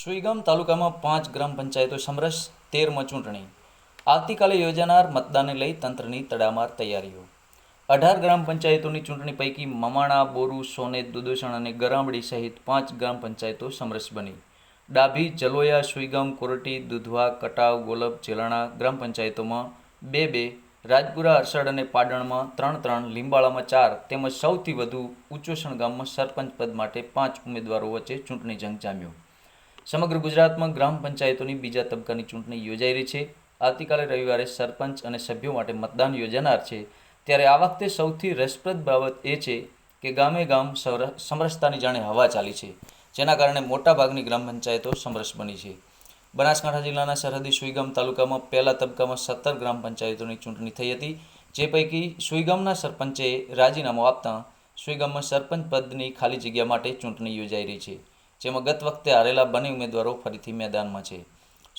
સુઈગામ તાલુકામાં પાંચ ગ્રામ પંચાયતો સમરસ તેરમાં ચૂંટણી. આવતીકાલે યોજાનાર મતદાનને લઈ તંત્રની તડામાર તૈયારીઓ. અઢાર ગ્રામ પંચાયતોની ચૂંટણી પૈકી મમાણા, બોરુ, સોનેત, દુદોસણ અને ગરામડી સહિત પાંચ ગ્રામ પંચાયતો સમરસ બની. ડાભી, જલોયા, સુઈગામ, કોરટી, દુધવા, કટાવ, ગોલબ, ચેલાણા ગ્રામ પંચાયતોમાં બે બે, રાજપુરા, અરસડ અને પાટણમાં ત્રણ ત્રણ, લીંબાળામાં ચાર તેમજ સૌથી વધુ ઉચ્ચોસણ ગામમાં સરપંચ પદ માટે પાંચ ઉમેદવારો વચ્ચે ચૂંટણી જંગ જામ્યો. સમગ્ર ગુજરાતમાં ગ્રામ પંચાયતોની બીજા તબક્કાની ચૂંટણી યોજાઈ રહી છે. આવતીકાલે રવિવારે સરપંચ અને સભ્યો માટે મતદાન યોજાનાર છે. ત્યારે આ વખતે સૌથી રસપ્રદ બાબત એ છે કે ગામે ગામ સમરસતાની જાણે હવા ચાલી છે, જેના કારણે મોટાભાગની ગ્રામ પંચાયતો સમરસ બની છે. બનાસકાંઠા જિલ્લાના સરહદી સુઈગામ તાલુકામાં પહેલા તબક્કામાં સત્તર ગ્રામ પંચાયતોની ચૂંટણી થઈ હતી, જે પૈકી સુઈગામના સરપંચે રાજીનામું આપતા સુઈગામમાં સરપંચ પદની ખાલી જગ્યા માટે ચૂંટણી યોજાઈ રહી છે. જેમાં ગત વખતે હારેલા બંને ઉમેદવારો ફરીથી મેદાનમાં છે.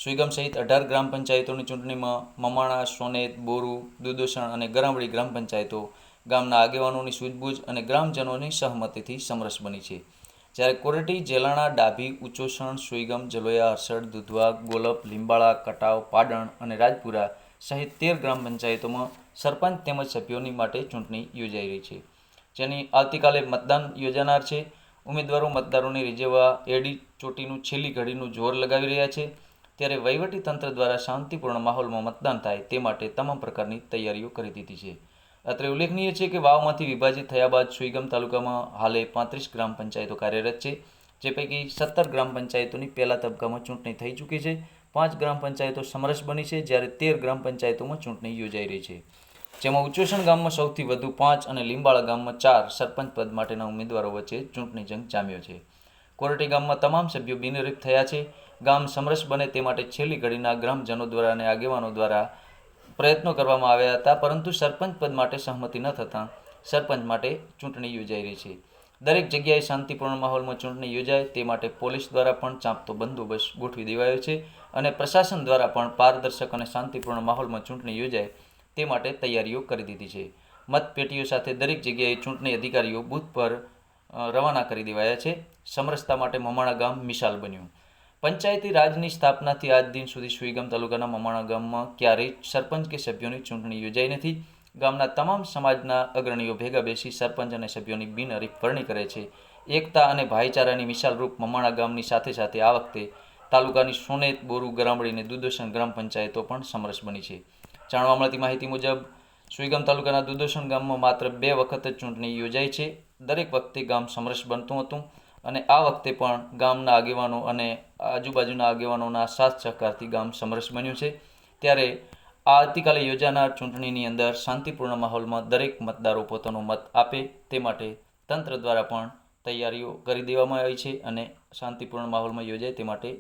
સુઈગમ સહિત અઢાર ગ્રામ પંચાયતોની ચૂંટણીમાં મમાણા, સોનેત, બોરુ, દુદોસણ અને ગરામડી ગ્રામ પંચાયતો ગામના આગેવાનોની સૂઝબૂછ અને ગ્રામજનોની સહમતિથી સમરસ બની છે. જ્યારે કોરટી, જેલાણા, ડાભી, ઉચોસણ, સુઈગમ, જલોયા હરસડ દુધવા, ગોલપ, લીંબાળા, કટાવ, પાડણ અને રાજપુરા સહિત તેર ગ્રામ પંચાયતોમાં સરપંચ તેમજ સભ્યોની માટે ચૂંટણી યોજાઈ રહી છે. જેની આવતીકાલે મતદાન યોજાનાર છે. ઉમેદવારો મતદારોને રીઝવવા એડી ચોટીનું છેલ્લી ઘડીનું જોર લગાવી રહ્યા છે. ત્યારે વહીવટી તંત્ર દ્વારા શાંતિપૂર્ણ માહોલમાં મતદાન થાય તે માટે તમામ પ્રકારની તૈયારીઓ કરી દીધી છે. અત્રે ઉલ્લેખનીય છે કે વાવમાંથી વિભાજિત થયા બાદ સુઈગમ તાલુકામાં હાલે પાંત્રીસ ગ્રામ પંચાયતો કાર્યરત છે, જે પૈકી સત્તર ગ્રામ પંચાયતોની પહેલા તબક્કામાં ચૂંટણી થઈ ચૂકી છે. પાંચ ગ્રામ પંચાયતો સમરસ બની છે, જ્યારે તેર ગ્રામ પંચાયતોમાં ચૂંટણી યોજાઈ રહી છે. જેમાં ઉચ્ચોસણ ગામમાં સૌથી વધુ પાંચ અને લીંબાળા ગામમાં ચાર સરપંચ પદ માટેના ઉમેદવારો વચ્ચે ચૂંટણી જંગ જામ્યો છે. કોરટી ગામમાં તમામ સભ્યો બિનહરીફ થયા છે. ગામ સમરસ બને તે માટે છેલ્લી ઘડીના ગ્રામજનો દ્વારા અને આગેવાનો દ્વારા પ્રયત્નો કરવામાં આવ્યા હતા, પરંતુ સરપંચ પદ માટે સહમતિ ન થતાં સરપંચ માટે ચૂંટણી યોજાઈ રહી છે. દરેક જગ્યાએ શાંતિપૂર્ણ માહોલમાં ચૂંટણી યોજાય તે માટે પોલીસ દ્વારા પણ ચાંપતો બંદોબસ્ત ગોઠવી દેવાયો છે અને પ્રશાસન દ્વારા પણ પારદર્શક અને શાંતિપૂર્ણ માહોલમાં ચૂંટણી યોજાય તે માટે તૈયારીઓ કરી દીધી છે. મતપેટીઓ સાથે દરેક જગ્યાએ ચૂંટણી અધિકારીઓ બૂથ પર રવાના કરી દેવાયા છે. સમરસતા માટે મમાણા ગામ મિસાલ બન્યું. પંચાયતી રાજની સ્થાપનાથી આજ દિન સુધી સુઈગામ તાલુકાના મમાણા ગામમાં ક્યારેય સરપંચ કે સભ્યોની ચૂંટણી યોજાઈ નથી. ગામના તમામ સમાજના અગ્રણીઓ ભેગા બેસી સરપંચ અને સભ્યોની બિનહરીફ વરણી કરે છે. એકતા અને ભાઈચારાની મિસાલરૂપ મમાણા ગામની સાથે સાથે આ વખતે તાલુકાની સોનેત બોરુ ગરામડી અને દુદોસણ ગ્રામ પંચાયતો પણ સમરસ બની છે. જાણવા મળતી માહિતી મુજબ, સુઈગામ તાલુકાના દુદોસણ ગામમાં માત્ર બે વખત જ ચૂંટણી યોજાઈ છે. દરેક વખતે ગામ સમરસ બનતું હતું અને આ વખતે પણ ગામના આગેવાનો અને આજુબાજુના આગેવાનોના સાથ સહકારથી ગામ સમરસ બન્યું છે. ત્યારે આવતીકાલે યોજાનાર ચૂંટણીની અંદર શાંતિપૂર્ણ માહોલમાં દરેક મતદારો પોતાનો મત આપે તે માટે તંત્ર દ્વારા પણ તૈયારીઓ કરી દેવામાં આવી છે અને શાંતિપૂર્ણ માહોલમાં યોજાય તે માટે